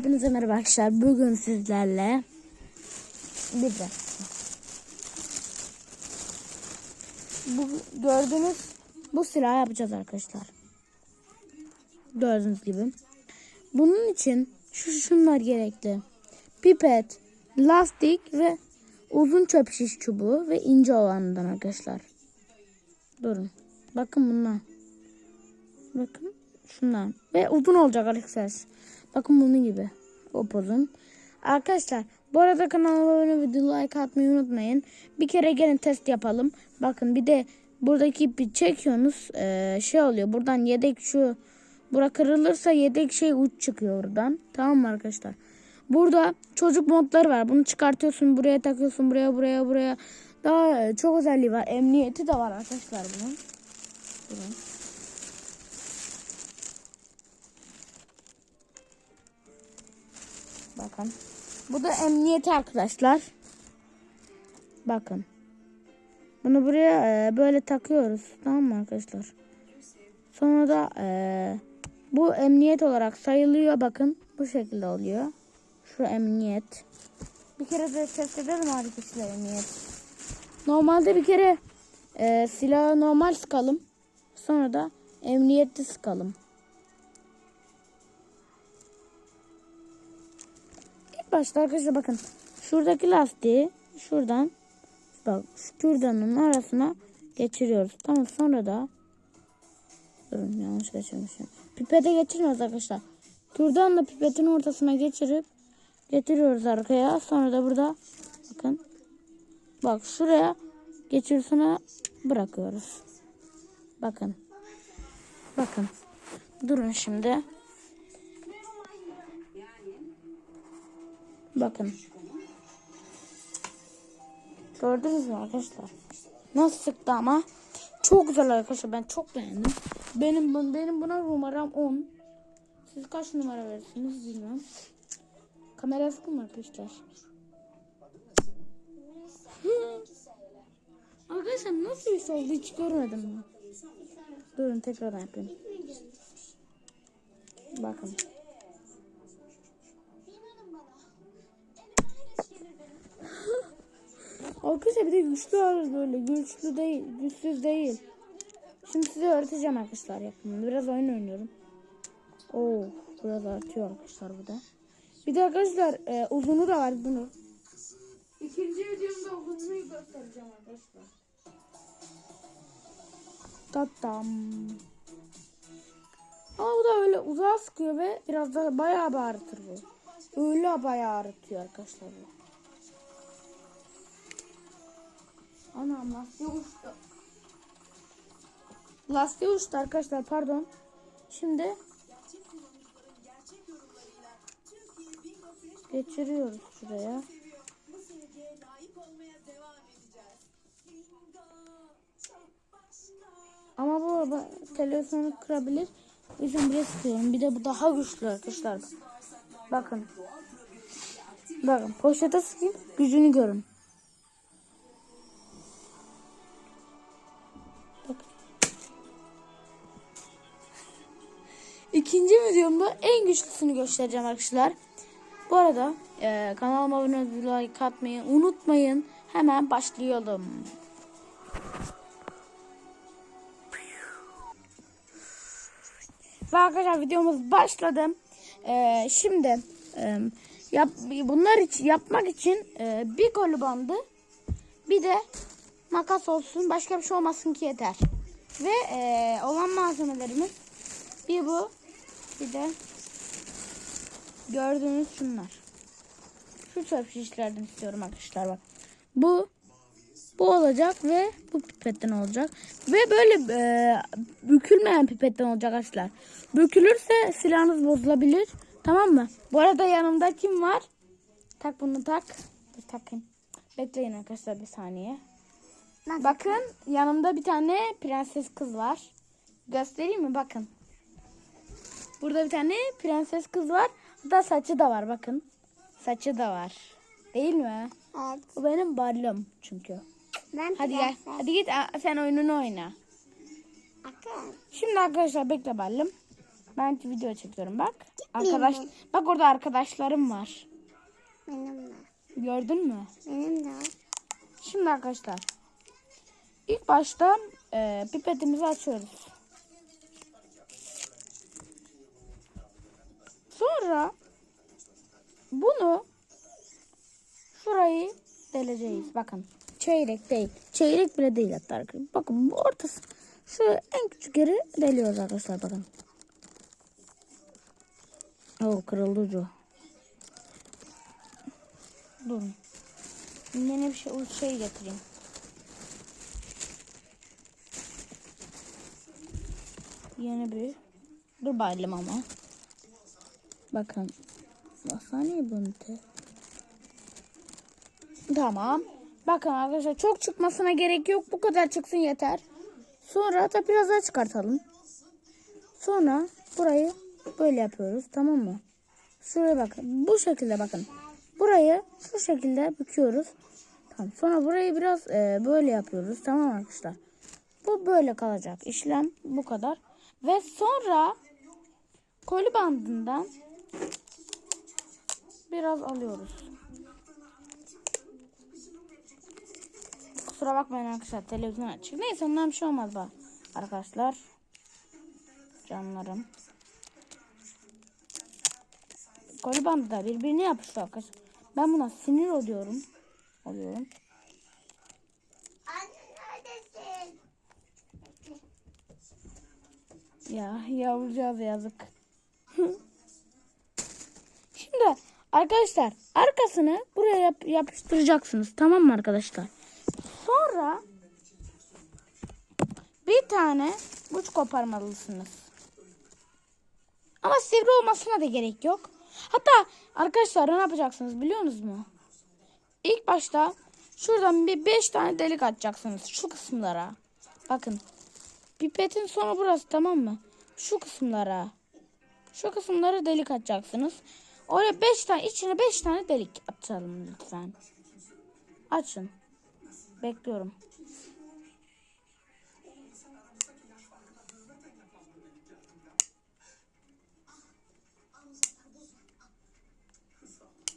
Hepinize merhaba arkadaşlar. Bugün sizlerle bir de bu gördüğünüz bu silahı yapacağız arkadaşlar. Gördüğünüz gibi. Bunun için şu şunlar gerekli. Pipet, lastik ve uzun çöp şiş çubuğu ve ince olanından arkadaşlar. Durun. Bakın bunlar. Bakın şundan. Ve uzun olacak arkadaşlar. Bakın bunun gibi. O. Arkadaşlar bu arada kanalıma abone video like atmayı unutmayın. Bir kere gelin test yapalım. Bakın bir de buradaki ipi çekiyorsunuz. Ee, şey oluyor. Buradan yedek şu bura kırılırsa yedek şey uç çıkıyor oradan. Tamam mı arkadaşlar? Burada çocuk modları var. Bunu çıkartıyorsun buraya takıyorsun buraya buraya buraya. Daha çok özelliği var. Emniyeti de var arkadaşlar bunun. Durun. Bakın. Bu da emniyeti arkadaşlar. Bakın. Bunu buraya e, böyle takıyoruz. Tamam mı arkadaşlar? Sonra da e, bu emniyet olarak sayılıyor. Bakın bu şekilde oluyor. Şu emniyet. Bir kere de test edelim arkadaşlar emniyet. Normalde bir kere e, silahı normal sıkalım. Sonra da emniyetli sıkalım. Başta arkadaşlar bakın. Şuradaki lastiği şuradan bak şu kürdanın arasına geçiriyoruz. Tamam sonra da durun yanlış geçirmişim. Pipete geçirmiyoruz arkadaşlar. Kürdanla pipetin ortasına geçirip getiriyoruz arkaya. Sonra da burada bakın bak şuraya geçirsene bırakıyoruz. Bakın. Bakın. Durun şimdi. Bakın. Gördünüz mü arkadaşlar? Nasıl sıktı ama? Çok güzel arkadaşlar. Ben çok beğendim. Benim benim buna numaram 10. Siz kaç numara verirsiniz bilmiyorum. Kamera sıkın mı arkadaşlar? arkadaşlar nasıl bir şey oldu hiç görmedim. Durun tekrardan yapayım. Bakın. Arkadaşlar bir de güçlü var böyle. Güçlü değil. Güçsüz değil. Şimdi size öğreteceğim arkadaşlar yapımını. Biraz oyun oynuyorum. Oo, biraz artıyor arkadaşlar bu da. Bir de arkadaşlar e, uzunu da var bunu. İkinci videomda uzunluğu göstereceğim arkadaşlar. Tatam. Ama bu da öyle uzağa sıkıyor ve biraz da bayağı bağırtır bu. Öyle bayağı ağrıtıyor arkadaşlar bu. Anam lastiği uçtu. Lastiği uçtu arkadaşlar pardon. Şimdi geçiriyoruz şuraya. Ama bu televizyonu kırabilir. O yüzden buraya. Bir de bu daha güçlü arkadaşlar. Bakın. Bakın poşete sıkayım. Gücünü görün. İkinci videomda en güçlüsünü göstereceğim arkadaşlar. Bu arada e, kanalıma abone olmayı, like atmayı unutmayın. Hemen başlayalım. Ve arkadaşlar videomuz başladı. E, şimdi e, yap, bunlar için yapmak için e, bir kolu bandı bir de makas olsun. Başka bir şey olmasın ki yeter. Ve e, olan malzemelerimiz bir bu. Bir de gördüğünüz şunlar. Şu çöp şişlerden istiyorum arkadaşlar bak. Bu bu olacak ve bu pipetten olacak. Ve böyle e, bükülmeyen pipetten olacak arkadaşlar. Bükülürse silahınız bozulabilir. Tamam mı? Bu arada yanımda kim var? Tak bunu tak. Dur takayım. Bekleyin arkadaşlar bir saniye. Bakın yanımda bir tane prenses kız var. Göstereyim mi? Bakın. Burada bir tane prenses kız var. Hatta saçı da var bakın. Saçı da var. Değil mi? Evet. Bu benim barlım çünkü. Ben Hadi gel. Hadi git sen oyununu oyna. Akın. Şimdi arkadaşlar bekle barlım. Ben video çekiyorum bak. Arkadaş, bak orada arkadaşlarım var. Benim de. Gördün mü? Benim de. Şimdi arkadaşlar ilk başta e, pipetimizi açıyoruz. Sonra bunu şurayı deleceğiz. Bakın çeyrek değil. Çeyrek bile değil hatta arkadaşlar. Bakın bu ortası şu en küçük yeri deliyoruz arkadaşlar bakın. Oo kırıldı ucu. Durun. Yeni bir şey, şey getireyim. Yeni bir. Dur bayılım ama. Bakın. Basaniye bunu de. Tamam. Bakın arkadaşlar çok çıkmasına gerek yok. Bu kadar çıksın yeter. Sonra da biraz daha çıkartalım. Sonra burayı böyle yapıyoruz. Tamam mı? Şuraya bakın. Bu şekilde bakın. Burayı şu şekilde büküyoruz. Tamam. Sonra burayı biraz e, böyle yapıyoruz. Tamam arkadaşlar. Bu böyle kalacak. İşlem bu kadar. Ve sonra koli bandından biraz alıyoruz. Kusura bakmayın arkadaşlar. Televizyon açık. Neyse ondan bir şey olmaz bak. Arkadaşlar. Canlarım. Koli bandı da birbirine yapıştı arkadaşlar. Ben buna sinir oluyorum. Oluyorum. Anne neredesin? Ya yavrucağız yazık. Arkadaşlar arkasını buraya yap- yapıştıracaksınız. Tamam mı arkadaşlar? Sonra bir tane uç koparmalısınız. Ama sivri olmasına da gerek yok. Hatta arkadaşlar ne yapacaksınız biliyor musunuz mu? İlk başta şuradan bir 5 tane delik atacaksınız şu kısımlara. Bakın Pipetin sonu burası tamam mı? Şu kısımlara. Şu kısımlara delik atacaksınız. Oraya 5 tane içine 5 tane delik atalım lütfen. Açın. Bekliyorum.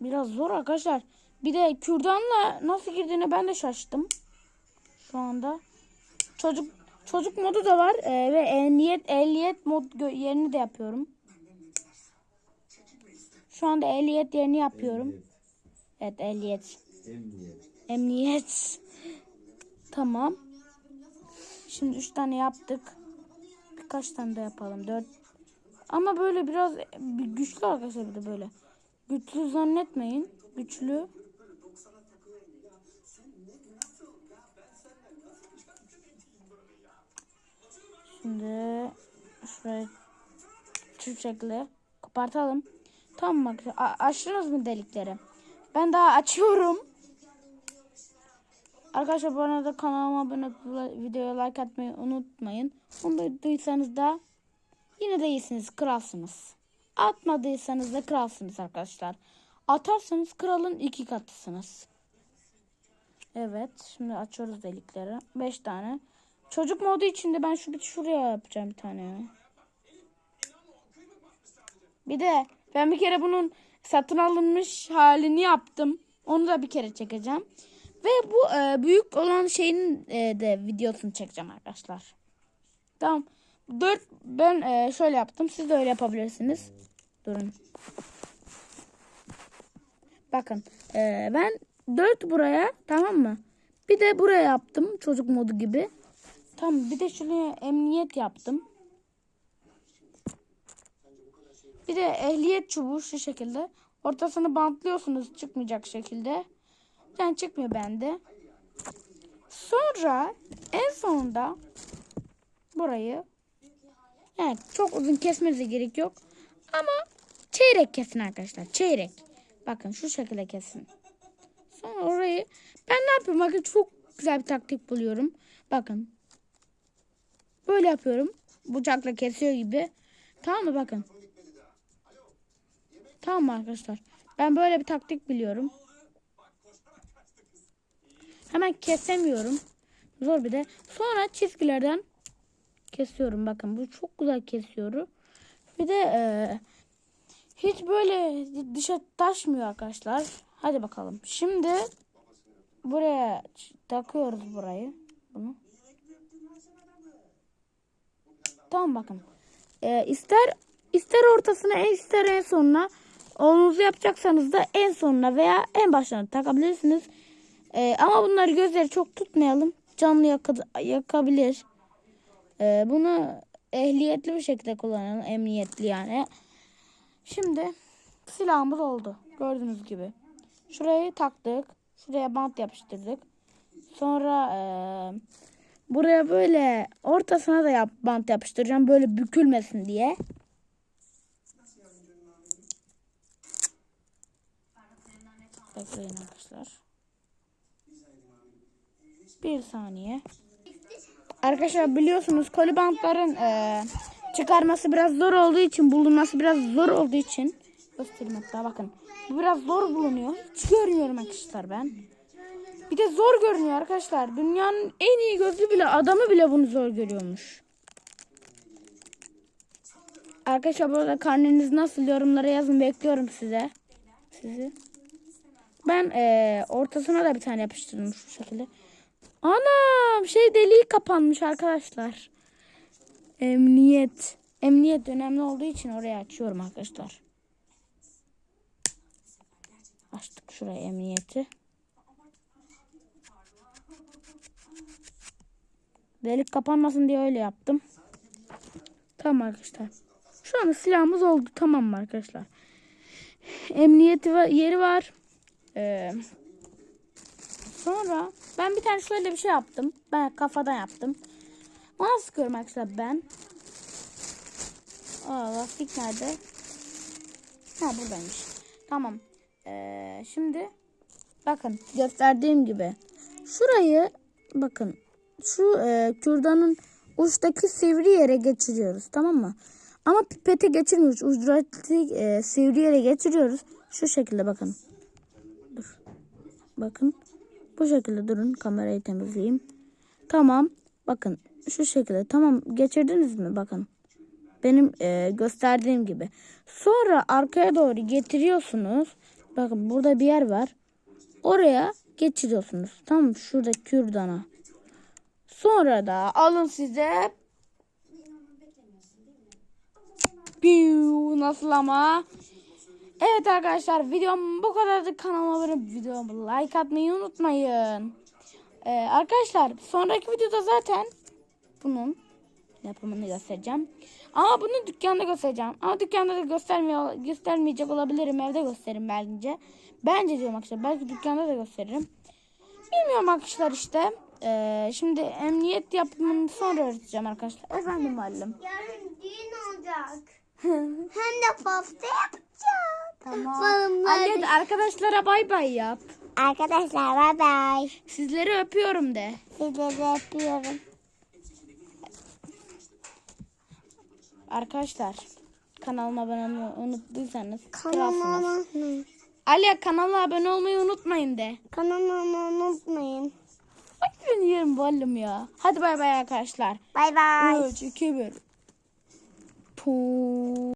Biraz zor arkadaşlar. Bir de kürdanla nasıl girdiğini ben de şaştım. Şu anda. Çocuk çocuk modu da var Ee, ve ehliyet ehliyet mod yerini de yapıyorum. Şu anda ehliyet yerini yapıyorum. Evet ehliyet. Emniyet. Emniyet. Tamam. Şimdi üç tane yaptık. Birkaç tane de yapalım. Dört. Ama böyle biraz bir güçlü arkadaşlar bir de böyle. Güçlü zannetmeyin. Güçlü. Şimdi şurayı şu şekilde kopartalım. Tamam bak açtınız mı delikleri? Ben daha açıyorum. Arkadaşlar bu arada kanalıma abone olup videoya like atmayı unutmayın. Onu duyduysanız da yine de iyisiniz, kralsınız. Atmadıysanız da kralsınız arkadaşlar. Atarsanız kralın iki katısınız. Evet, şimdi açıyoruz delikleri. 5 tane. Çocuk modu içinde ben şu bir şuraya yapacağım bir tane. Bir de ben bir kere bunun satın alınmış halini yaptım. Onu da bir kere çekeceğim. Ve bu e, büyük olan şeyin e, de videosunu çekeceğim arkadaşlar. Tamam. Dört ben e, şöyle yaptım. Siz de öyle yapabilirsiniz. Durun. Bakın e, ben dört buraya tamam mı? Bir de buraya yaptım çocuk modu gibi. Tamam bir de şuraya emniyet yaptım. Bir de ehliyet çubuğu şu şekilde. Ortasını bantlıyorsunuz çıkmayacak şekilde. Yani çıkmıyor bende. Sonra en sonunda burayı yani çok uzun kesmenize gerek yok. Ama çeyrek kesin arkadaşlar. Çeyrek. Bakın şu şekilde kesin. Sonra orayı ben ne yapıyorum? Bakın çok güzel bir taktik buluyorum. Bakın. Böyle yapıyorum. Bıçakla kesiyor gibi. Tamam mı? Bakın. Tamam arkadaşlar? Ben böyle bir taktik biliyorum. Hemen kesemiyorum. Zor bir de. Sonra çizgilerden kesiyorum. Bakın bu çok güzel kesiyorum. Bir de e, hiç böyle dışa taşmıyor arkadaşlar. Hadi bakalım. Şimdi buraya takıyoruz burayı. Bunu. Tamam bakın. Ee, ister ister ortasına ister en sonuna oğlunuzu yapacaksanız da en sonuna veya en başına takabilirsiniz. Ee, ama bunları gözleri çok tutmayalım. Canlı yaka- yakabilir. Ee, bunu ehliyetli bir şekilde kullanalım. Emniyetli yani. Şimdi silahımız oldu. Gördüğünüz gibi. Şurayı taktık. Şuraya bant yapıştırdık. Sonra eee, buraya böyle ortasına da yap, bant yapıştıracağım. Böyle bükülmesin diye. Bekleyin arkadaşlar. Bir saniye. Arkadaşlar biliyorsunuz koli bantların eee, çıkarması biraz zor olduğu için bulunması biraz zor olduğu için göstereyim hatta bakın. Bu biraz zor bulunuyor. Hiç görmüyorum arkadaşlar ben. Bir de zor görünüyor arkadaşlar. Dünyanın en iyi gözlü bile adamı bile bunu zor görüyormuş. Arkadaşlar burada karneniz nasıl yorumlara yazın bekliyorum size. Sizi. Ben eee, ortasına da bir tane yapıştırdım şu şekilde. Anam şey deliği kapanmış arkadaşlar. Emniyet. Emniyet önemli olduğu için oraya açıyorum arkadaşlar. Açtık şuraya emniyeti. Delik kapanmasın diye öyle yaptım. Tamam arkadaşlar. Şu anda silahımız oldu. Tamam mı arkadaşlar? Emniyeti yeri var. Ee, sonra ben bir tane şöyle bir şey yaptım. Ben kafadan yaptım. Ona sıkıyorum arkadaşlar ben. Aa lastik nerede? Ha buradaymış. Tamam. Ee, şimdi bakın gösterdiğim gibi şurayı bakın şu e, kürdanın uçtaki sivri yere geçiriyoruz tamam mı? Ama pipete geçirmiyoruz. Ucundaki e, sivri yere geçiriyoruz. Şu şekilde bakın. Bakın. Bu şekilde durun. Kamerayı temizleyeyim. Tamam. Bakın. Şu şekilde. Tamam. Geçirdiniz mi? Bakın. Benim e, gösterdiğim gibi. Sonra arkaya doğru getiriyorsunuz. Bakın burada bir yer var. Oraya geçiriyorsunuz. Tamam Şurada kürdana. Sonra da alın size. Piu, Nasıl ama? Evet arkadaşlar videom bu kadardı. Kanalıma abone videomu like atmayı unutmayın. Ee, arkadaşlar sonraki videoda zaten bunun yapımını göstereceğim. Ama bunu dükkanda göstereceğim. Ama dükkanda da göstermiyor, göstermeyecek olabilirim. Evde gösteririm bence. Bence diyorum arkadaşlar. Belki dükkanda da gösteririm. Bilmiyorum arkadaşlar işte. Ee, şimdi emniyet yapımını sonra öğreteceğim arkadaşlar. Efendim muallim. Yarın düğün olacak. Hem de pasta yapacağız. Tamam. De arkadaşlara bay bay yap. Arkadaşlar bay bay. Sizleri öpüyorum de. Sizleri öpüyorum. Arkadaşlar kanalıma abone olmayı unuttuysanız Kanalıma. Ali kanala abone olmayı unutmayın de. Kanalıma unutmayın. Ay ben yerim muallim ya. Hadi bay bay arkadaşlar. Bay bay. 3, 2, 1. Puu.